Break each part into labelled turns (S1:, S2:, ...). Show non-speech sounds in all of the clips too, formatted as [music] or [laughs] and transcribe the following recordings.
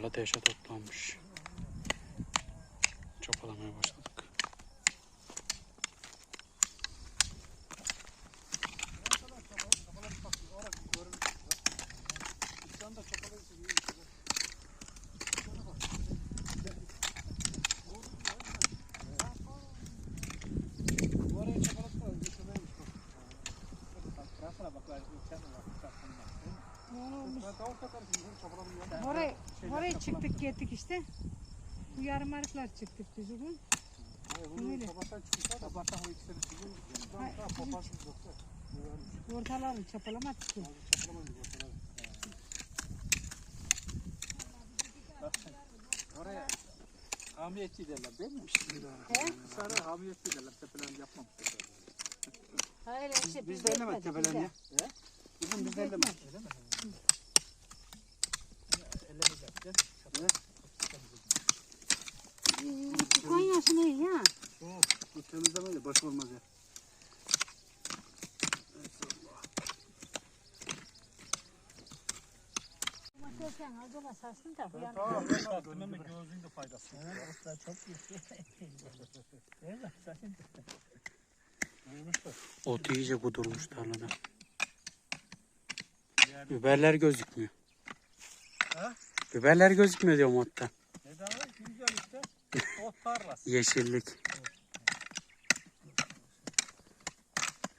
S1: Tarla deşe toplanmış. Çapalamaya başladık.
S2: Oraya, oraya çıktık gittik işte. Bu yarım arıklar çıktık biz bugün. Öyle. Hayır, Ortalarını çapalamadık ki.
S3: Oraya hamiyetçi derler değil mi? Sarı hamiyetçi derler. Tepelen yapmam.
S2: Hayır işte
S3: Biz de ellemek tepelen ya. He? Bizim biz de. Öyle mi? Yapacağız.
S2: Konyası ne ya?
S3: Bu temizlemeyle baş olmaz ya.
S2: Domatesten acaba sarsın da bu yana.
S3: Tamam. Sattım gözlüğün de faydası.
S2: çok yüksek.
S3: Değil mi? Saçın
S1: Ot iyice kudurmuş tarlada. Biberler gözükmüyor.
S3: Ha?
S1: Biberler gözükmüyor diyorum otta.
S3: Ne daha güzel işte. Ot tarlası.
S1: Yeşillik.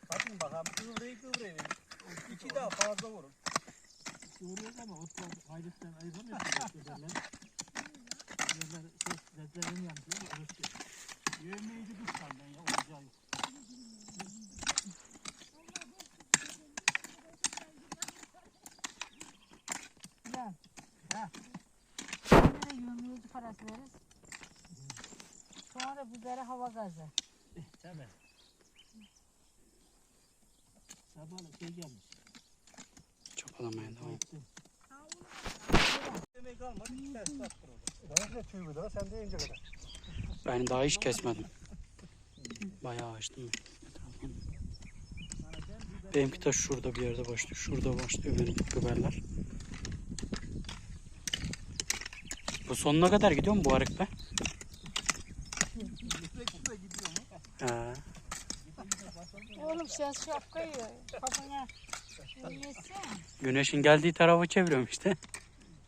S3: Bakın bakalım kıvrayı kıvrayı. İki daha fazla vurun. Vuruyoruz ama ot hayretten ayıramıyorsunuz güzeller. Güzeller şey, yanıyor. Orası. Yemeği de senden ya. Olacağı yok.
S2: Ya. Ha. Şimdi de parası veririz. Sonra bibere hava gazı.
S3: Tabii. Sabah şey gelmiş.
S1: Çapalamaya devam.
S3: Yemek kalmadı. iki tane sattır de tüy daha sen deyince kadar.
S1: Ben daha hiç kesmedim. Bayağı açtım. Benimki de şurada bir yerde başlıyor. Şurada başlıyor benim biberler. Bu sonuna kadar gidiyor mu bu arık be?
S2: Oğlum sen şapkayı kafana yesen.
S1: Güneşin geldiği tarafa çeviriyorum işte.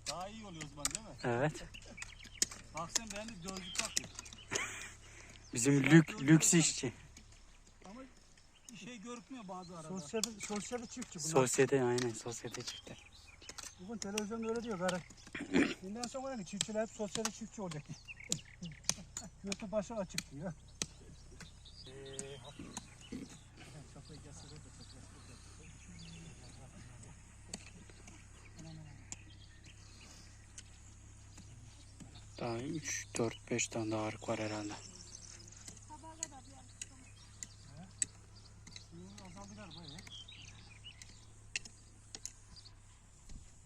S3: Daha iyi oluyor o zaman değil mi?
S1: Evet.
S3: Bak sen ben de gözlük takayım.
S1: Bizim lük, lüks işçi.
S3: Bir şey görükmüyor bazı arada. Sosyal, sosyal çiftçi bunlar.
S1: Sosyete aynen sosyete çıktı.
S3: Bugün televizyon öyle diyor gari. Bundan sonra ne çiftçiler hep sosyal çiftçi olacak. [laughs] Götü başı açık diyor.
S1: Daha 3, 4, 5 tane daha arık var herhalde.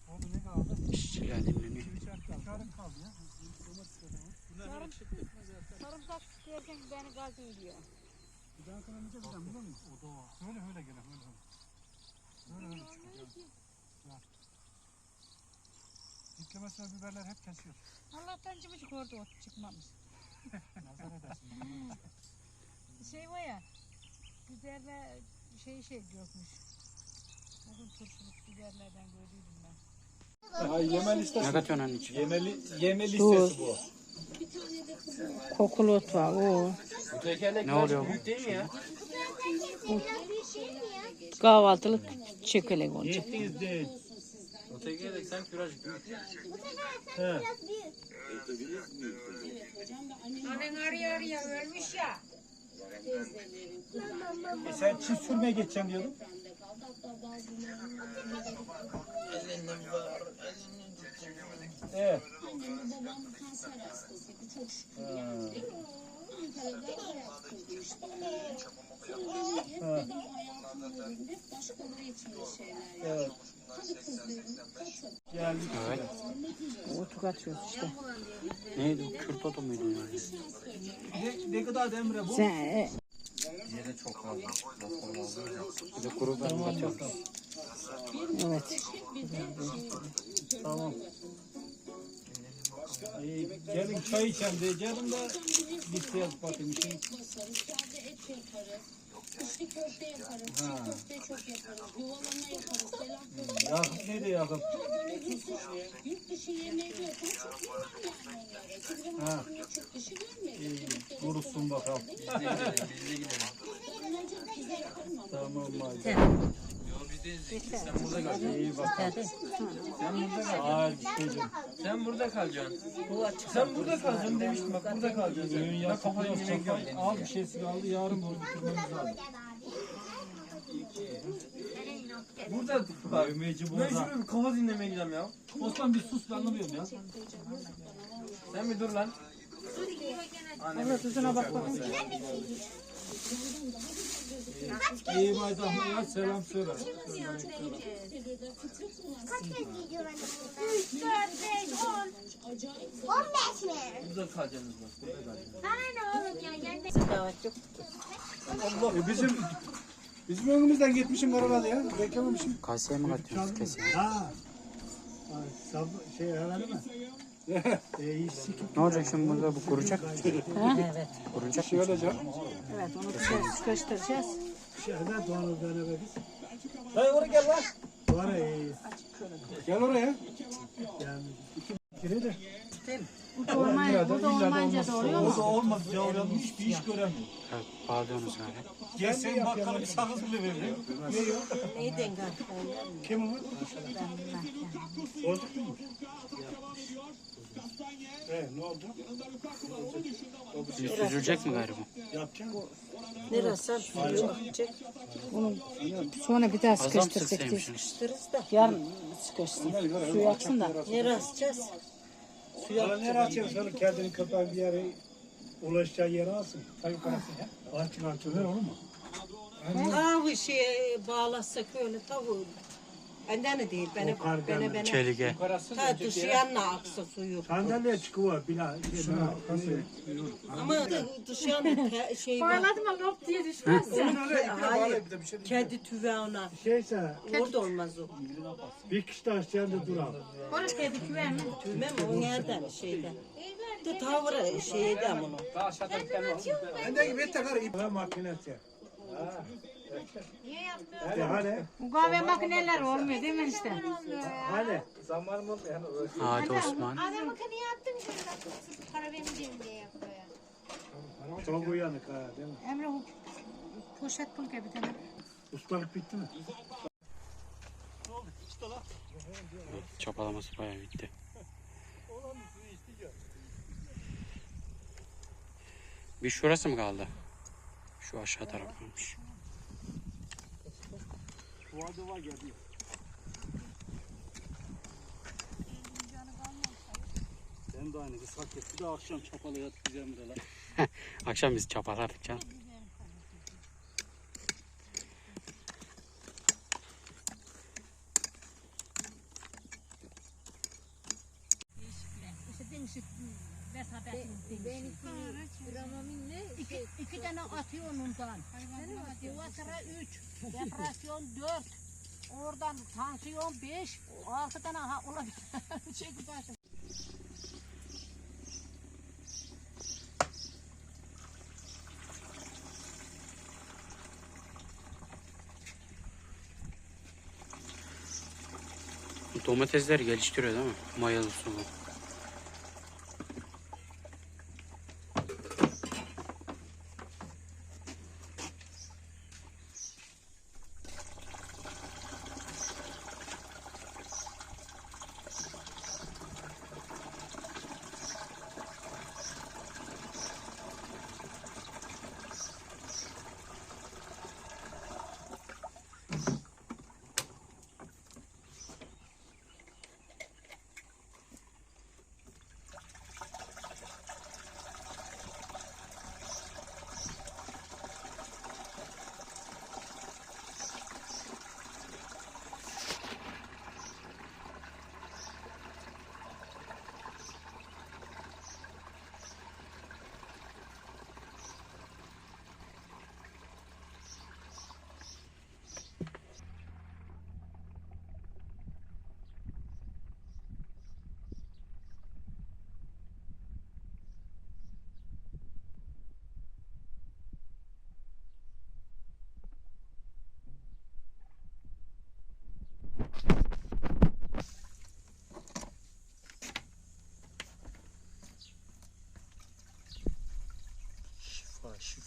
S3: Oldu ne kaldı?
S1: İşçiler dinleniyor.
S3: Çarık kaldı ya. Bunlar çıktı.
S2: Sarımsak derken beni gaz ediyor.
S3: Bir daha kana ne güzel biliyor musun? O da var. Öyle öyle gene öyle öyle. Öyle öyle çıkıyor. Diklemesine biberler hep kesiyor.
S2: Allah'tan cıvıcık orada ot çıkmamış.
S3: Nazar edersin.
S2: Şey var ya, biberle şey şey dökmüş. Bugün turşuluk biberlerden gördüydüm ben.
S3: Ha, yemel listesi.
S1: Ne katıyorsun anne içine?
S3: Yemeli, yeme listesi bu.
S2: Kokulu ot var o.
S1: Ne oluyor bu?
S2: Kahvaltılık çökelek olacak.
S3: Yettiğiniz değil. He.
S2: Annen arıyor arıyor ölmüş ya.
S3: E sen çift sürmeye geçeceğim diyordun. Evet.
S4: Annemle babam kanser hastasıydı. Çok şükür yani. Ankara'da hayat kurmuştu. Sonra hep dedim hayatım boyunca hep başkaları için bir şeyler
S3: Evet.
S4: yaptım. Hadi kızlarım katıl.
S3: Geldik.
S1: Evet.
S2: Otu katıyoruz işte.
S1: Neydi o? Kürt otu muydu yani?
S3: Ne, ne kadar Emre bu?
S2: Sen, e,
S1: Bir de kuru biber katıyoruz.
S2: evet.
S3: Tamam. Ee, gelin çay içelim diyeceğim de gitti yaz bakayım şey.
S4: basarız. Sade et yaparız. İçli köfte yaparız. Çiğ köfte çok yaparız. Yuvalama yaparız. Selam köfte
S3: Yakup neydi?
S4: Böyle yurt dışı, yemeği yapan çok bilmem yani onları. Çünkü ben hayatımda çok dışı görmedim.
S3: Durursun bakalım.
S4: Ondan çok güzel yaparım ama.
S3: Tamam hadi. İyi bakalım. Hadi çocuğum.
S5: Sen burada kalacaksın. Sen burada kalacaksın demiştim bak burada kalacaksın.
S3: Düğün
S5: Ya kafayı yemek yok.
S3: Az bir şeysi kaldı yarın bunu bitirmemiz lazım.
S5: Burada bak. Ben
S3: burada.
S5: şuraya bir kafa dinlemeye gideceğim ya.
S3: Osman bir sus ben anlamıyorum ya.
S5: Sen bir dur lan.
S2: Allah tuzuna bak bakın.
S3: İyi bayram ya selam söyle.
S5: Burada kalacaksınız bak. Burada kalacaksınız.
S6: E bizim bizim önümüzden gitmişim arabada ya. Beklememişim.
S1: Kaseye mi katıyorsunuz keseye?
S6: Ha. Ay, Sab şey herhalde mi?
S1: Ne olacak şimdi burada bu kuracak mı?
S2: Evet.
S1: Kuracak
S6: şey olacak.
S2: Evet onu sıkı- sıkıştıracağız.
S6: Şeyden doğru döne be biz.
S3: Dayı oraya gel lan.
S6: İyi. Gel oraya. Yani iki kere de.
S2: Burada olmayınca, burada olmayınca da oluyor
S3: O da
S2: mu?
S3: olmaz ya oraya hiçbir iş göremiyor.
S1: Evet bağlıyorsunuz galiba.
S3: Gel sen bakkala bir sakız bile veriyor.
S6: Ne yok? Kim o? Bozuk mu? E ne oldu?
S1: Süzülecek mi galiba?
S6: Yapacaksın.
S2: Bunu sonra bir daha
S1: Az mı
S2: sıkıştıracak.
S1: sıksaymışsınız?
S2: Yarın sıkışsın. Su yaksın da.
S6: Suya nereye açıyorsun? Sonra kendini kapan bir yere ulaşacağı yere alsın. Tabii parası ya. Açık ver olur mu?
S7: Tavuğu şeye bağlasak öyle tavuğu. Benden de değil. Bana, bana,
S6: mı?
S7: bana.
S1: Çelige.
S7: Ta dışıyanla aksa suyu.
S6: Sandalye çıkıyor. Bila, şey, nasıl?
S7: Ama dışıyan şey var.
S2: Bağladım ama lop diye düşmez.
S7: Hayır. Kedi tüveğine.
S6: Şeyse
S7: Orada olmaz o.
S6: bir kişi de aşağıda durar.
S2: Orası kedi güven mi?
S7: Tüve mi? O nereden şeyden. De tavırı şeyden bunu.
S6: Ve makinesi. Ha. Hadi hani.
S2: Kahve makineler olmuyor değil mi işte?
S6: Hani.
S1: Hadi Osman.
S8: Adamı kını yaptım şöyle para vermeyeceğim diye yapıyor.
S6: Çok uyanık ha değil mi?
S2: Emre poşet bul gibi bir tane.
S6: Ustalık bitti mi?
S1: Çapalaması bayağı bitti. Bir şurası mı kaldı? Şu aşağı taraf kalmış.
S3: Sen [laughs] de aynı kısak et. Bir de akşam çapalı yat güzel mi de lan?
S1: Akşam biz çapalardık canım.
S8: Beş, altı tane ha olabilir. [laughs] Çekip atın.
S1: Domatesleri geliştiriyor değil mi? Mayalı sulu.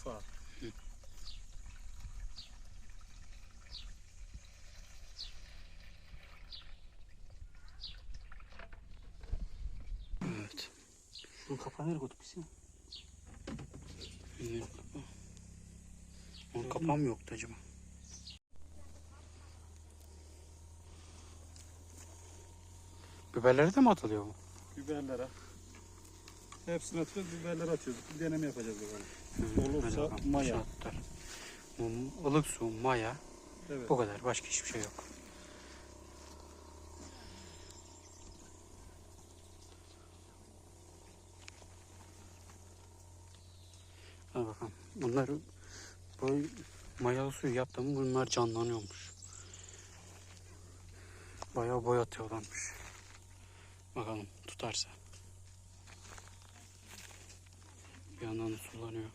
S6: Şifa.
S1: Evet.
S3: Bunun kapağı nereye koyduk biz ya?
S1: Bunların kapağı. Onun kapağı mı yoktu acaba? Biberleri de mi atılıyor bu?
S6: Biberlere. Hepsini atıyoruz, biberler atıyoruz. Bir deneme yapacağız böyle.
S1: Hı,
S6: Olursa
S1: bakalım.
S6: maya.
S1: Şartlar. Mum, ılık su, maya.
S6: Evet.
S1: Bu kadar. Başka hiçbir şey yok. Hadi bakalım. Bunlar bu mayalı suyu yaptım. Bunlar canlanıyormuş. Bayağı boy atıyorlarmış. Bakalım tutarsa. Bir yandan da sulanıyor.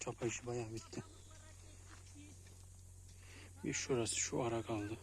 S1: Çapa işi bayağı bitti. Bir şurası şu ara kaldı.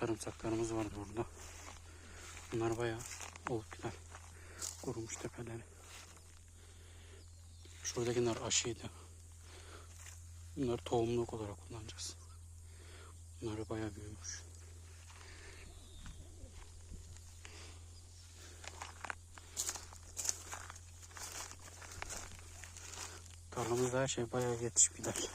S1: Sarımsaklarımız vardı burada. Bunlar bayağı olup gider. Kurumuş tepeleri. Şuradakiler aşıydı. Bunları tohumluk olarak kullanacağız. Bunlar bayağı büyümüş. Tarlamızda her şey bayağı yetişip gider.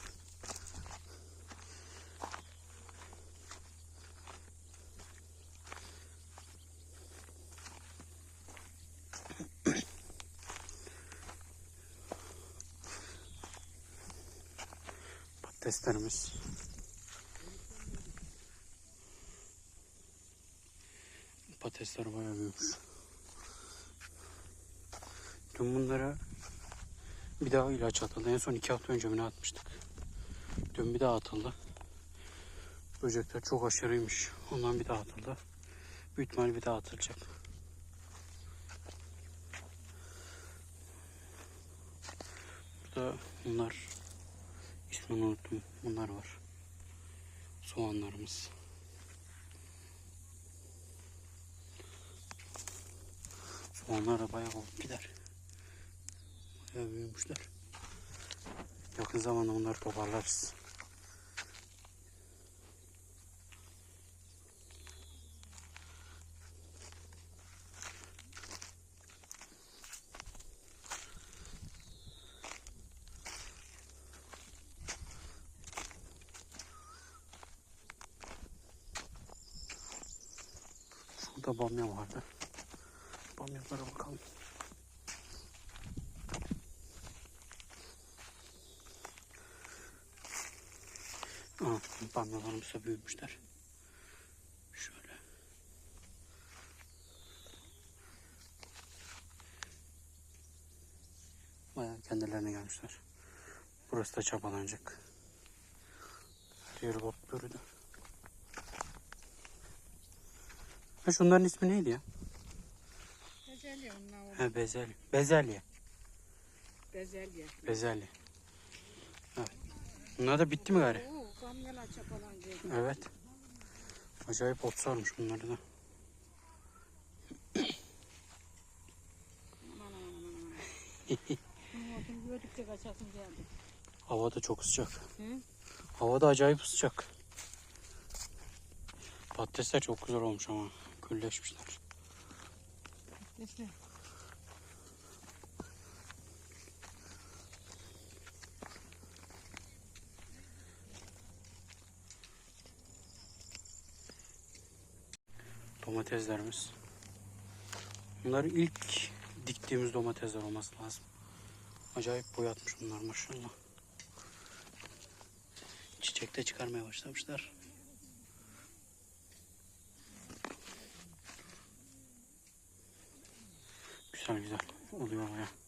S1: Patateslerimiz. Patatesler bayağı büyümüş. Dün bunlara bir daha ilaç atıldı. En son iki hafta önce mi atmıştık? Dün bir daha atıldı. Böcekler çok aşırıymış. Ondan bir daha atıldı. Büyük ihtimal bir daha atılacak. Burada bunlar ismini unuttum. Bunlar var. Soğanlarımız. Soğanlar da bayağı olup gider. Bayağı büyümüşler. Yakın zamanda bunları toparlarız. Şurada bamya vardı. Bamyalara bakalım. Aa, bamyalarımız da büyümüşler. Şöyle. Bayağı kendilerine gelmişler. Burası da çabalanacak. Diğer bot bürüdü. Ha şunların ismi neydi ya?
S2: Bezelye onlar.
S1: Ha bezelye. Bezelye.
S2: Bezelye.
S1: Bezelye. Evet. Bunlar da bitti mi gari?
S2: Oo.
S1: Evet. Acayip ot sarmış bunları da. [laughs] Hava da çok sıcak.
S2: Hı?
S1: Hava da acayip sıcak. Patatesler çok güzel olmuş ama. Külleşmişler.
S2: Neyse.
S1: Domateslerimiz. Bunlar ilk diktiğimiz domatesler olması lazım. Acayip boyatmış bunlar maşallah. Çiçek de çıkarmaya başlamışlar. Güzel güzel oluyor baya.